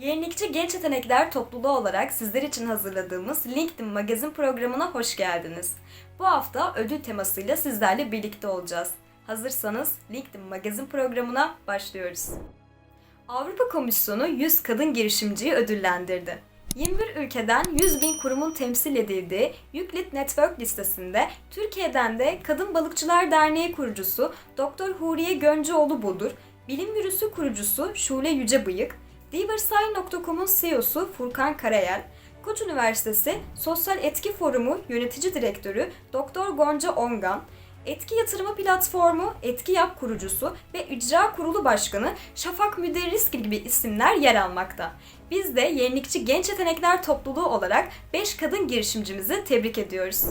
Yenilikçi Genç Yetenekler Topluluğu olarak sizler için hazırladığımız LinkedIn Magazin programına hoş geldiniz. Bu hafta ödül temasıyla sizlerle birlikte olacağız. Hazırsanız LinkedIn Magazin programına başlıyoruz. Avrupa Komisyonu 100 kadın girişimciyi ödüllendirdi. 21 ülkeden 100 bin kurumun temsil edildiği Euclid Network listesinde Türkiye'den de Kadın Balıkçılar Derneği kurucusu Dr. Huriye Göncüoğlu Bodur, Bilim Virüsü kurucusu Şule Yücebıyık, Diversay.com'un CEO'su Furkan Karayel, Koç Üniversitesi Sosyal Etki Forumu Yönetici Direktörü Dr. Gonca Ongan, Etki Yatırımı Platformu Etki Yap kurucusu ve İcra Kurulu Başkanı Şafak Müderris gibi isimler yer almakta. Biz de Yenilikçi Genç Yetenekler Topluluğu olarak 5 kadın girişimcimizi tebrik ediyoruz.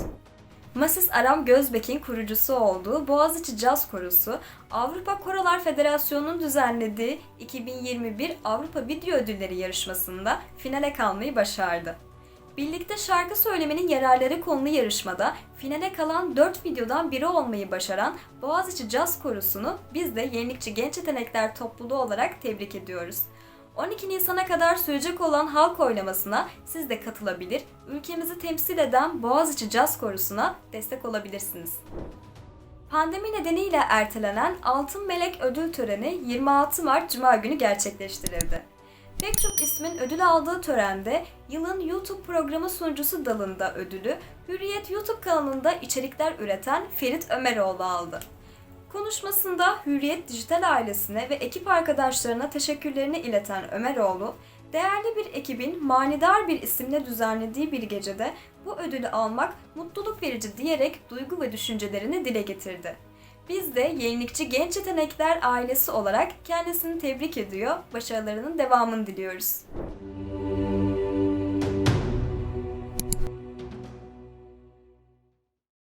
Masis Aram Gözbek'in kurucusu olduğu Boğaziçi Caz Korosu, Avrupa Korolar Federasyonu'nun düzenlediği 2021 Avrupa Video Ödülleri yarışmasında finale kalmayı başardı. Birlikte şarkı söylemenin yararları konulu yarışmada finale kalan 4 videodan biri olmayı başaran Boğaziçi Caz Korosu'nu biz de Yenilikçi Genç Yetenekler Topluluğu olarak tebrik ediyoruz. 12 Nisan'a kadar sürecek olan halk oylamasına siz de katılabilir, ülkemizi temsil eden Boğaziçi Caz Korosu'na destek olabilirsiniz. Pandemi nedeniyle ertelenen Altın Melek Ödül Töreni 26 Mart Cuma günü gerçekleştirildi. Pek çok ismin ödül aldığı törende yılın YouTube programı sunucusu dalında ödülü Hürriyet YouTube kanalında içerikler üreten Ferit Ömeroğlu aldı. Konuşmasında Hürriyet Dijital ailesine ve ekip arkadaşlarına teşekkürlerini ileten Ömeroğlu, değerli bir ekibin manidar bir isimle düzenlediği bir gecede bu ödülü almak mutluluk verici diyerek duygu ve düşüncelerini dile getirdi. Biz de Yenilikçi Genç Yetenekler ailesi olarak kendisini tebrik ediyor, başarılarının devamını diliyoruz.